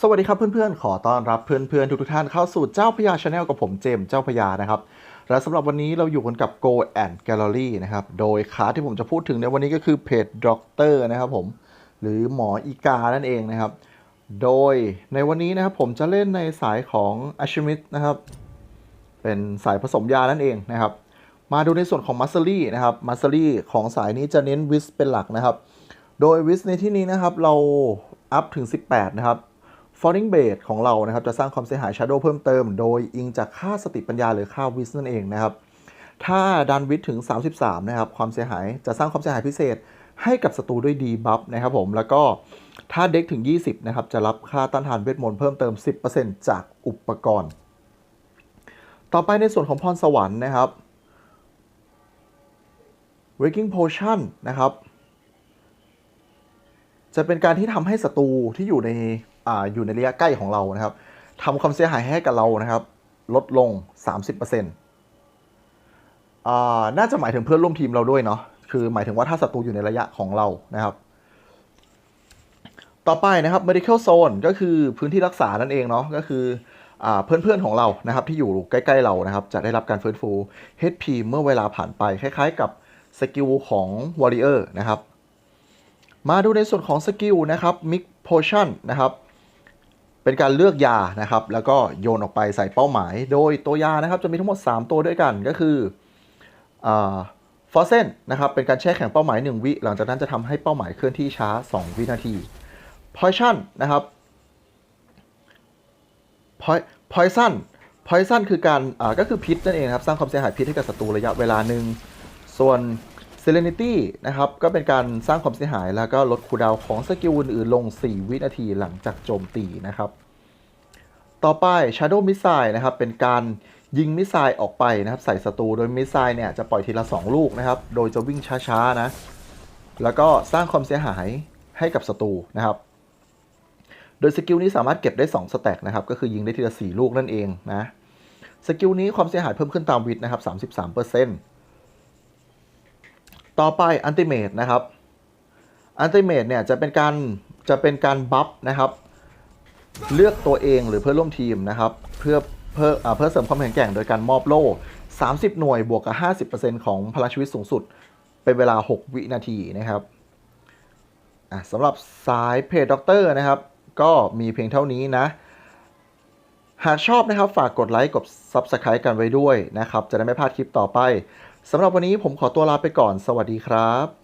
สวัสดีครับเพื่อนๆ ขอต้อนรับเพื่อนๆ ทุกๆท่านเข้าสู่เจ้าพญาชาแนลกับผมเจมส์เจ้าพญานะครับ และสำหรับวันนี้เราอยู่กันกับ Go and Gallery นะครับ โดยคาที่ผมจะพูดถึงในวันนี้ก็คือเพจด็อกเตอร์นะครับผม หรือหมออีกานั่นเองนะครับ โดยในวันนี้นะครับผมจะเล่นในสายของอาชิมิ t นะครับ เป็นสายผสมยานั่นเองนะครับ มาดูในส่วนของมัสซ e รี่นะครับมัสซ e รี่ของสายนี้จะเน้นวิสเป็นหลักนะครับ โดยวิสในที่นี้นะครับเราอัพถึง 18 นะครับ Falling Base ของเรานะครับ จะสร้างความเสียหาย Shadow เพิ่มเติม โดยอิงจากค่าสติปัญญาหรือค่าวิสนั่นเองนะครับ ถ้าดันวิสถึง 33 นะครับ ความเสียหายจะสร้างความเสียหายพิเศษให้กับศัตรูด้วยดีบัฟนะครับผม แล้วก็ถ้าเด็กถึง 20 นะครับ จะรับค่าต้านทานเวทมนต์เพิ่มเติม 10%จากอุปกรณ์ ต่อไปในส่วนของพรสวรรค์นะครับ Waking Potion นะครับ จะเป็นการที่ทำให้ศัตรูที่อยู่ใน อ่าอยู่ในระยะใกล้ของเรานะครับทำความเสียหายให้กับเรานะครับ ลดลง 30%อ่าน่าจะหมายถึงเพื่อนร่วมทีมเราด้วยเนาะคือหมายถึงว่าถ้าศัตรูอยู่ในระยะของเรานะครับ ต่อไปนะครับ medical zone ก็คือพื้นที่รักษานั่นเองเนาะก็คืออ่าเพื่อนๆของเรานะครับ ที่อยู่ใกล้ๆเรานะครับ จะได้รับการฟื้นฟู HP เมื่อเวลาผ่านไปคล้ายๆกับสกิลของ warrior นะครับ มาดูในส่วนของสกิลนะครับ Mix Potion นะครับ เป็นการเลือกยานะครับ แล้วก็โยนออกไปใส่เป้าหมาย โดยตัวยานะครับจะมีทั้งหมด 3 ตัวด้วยกันก็คือฟอสเซนนะครับเป็นการแช่แข็งเป้าหมาย 1 วิ หลังจากนั้นจะทำให้เป้าหมายเคลื่อนที่ช้า 2 วินาที Poison นะครับ Poi- Poison Poison คือการก็คือพิษนั่นเองครับ สร้างความเสียหายพิษให้กับศัตรูระยะเวลาหนึ่งส่วน Serenity นะครับ ก็เป็นการสร้างความเสียหายแล้วก็ลดคูดาวของสกิลอื่นๆลง 4 วินาทีหลังจากโจมตีนะครับ ต่อไป Shadow Missile นะครับ เป็นการยิงมิสไซล์ออกไปนะครับ ใส่ศัตรูโดยมิสไซล์เนี่ยจะปล่อยทีละ 2 ลูกนะครับ โดยจะวิ่งช้าๆนะ แล้วก็สร้างความเสียหายให้กับศัตรูนะครับ โดยสกิลนี้สามารถเก็บได้ 2 สแต็กนะครับ ก็คือยิงได้ทีละ 4 ลูกนั่นเองนะ สกิลนี้ความเสียหายเพิ่มขึ้นตามวิทนะครับ33% ต่อไปอันติเม e นะครับอันติเม e เนี่ยจะเป็นการจะเป็นการบัฟนะครับ เลือกตัวเองหรือเพื่อร่วมทีมนะครับ เพื่อเพื่อเพื่อเสริมความแข็งแกร่งโดยการมอบโล่ 30 หน่วยบวกกับ 50%ของพลังชีวิตสูงสุด เป็นเวลา 6 วินาทีนะครับสำหรับสายเพจด็อกเตอร์นะครับ ก็มีเพียงเท่านี้นะ หากชอบนะครับฝากกดไลค์กด Subscribe กันไว้ด้วยนะครับ จะได้ไม่พลาดคลิปต่อไป สำหรับวันนี้ผมขอตัวลาไปก่อน สวัสดีครับ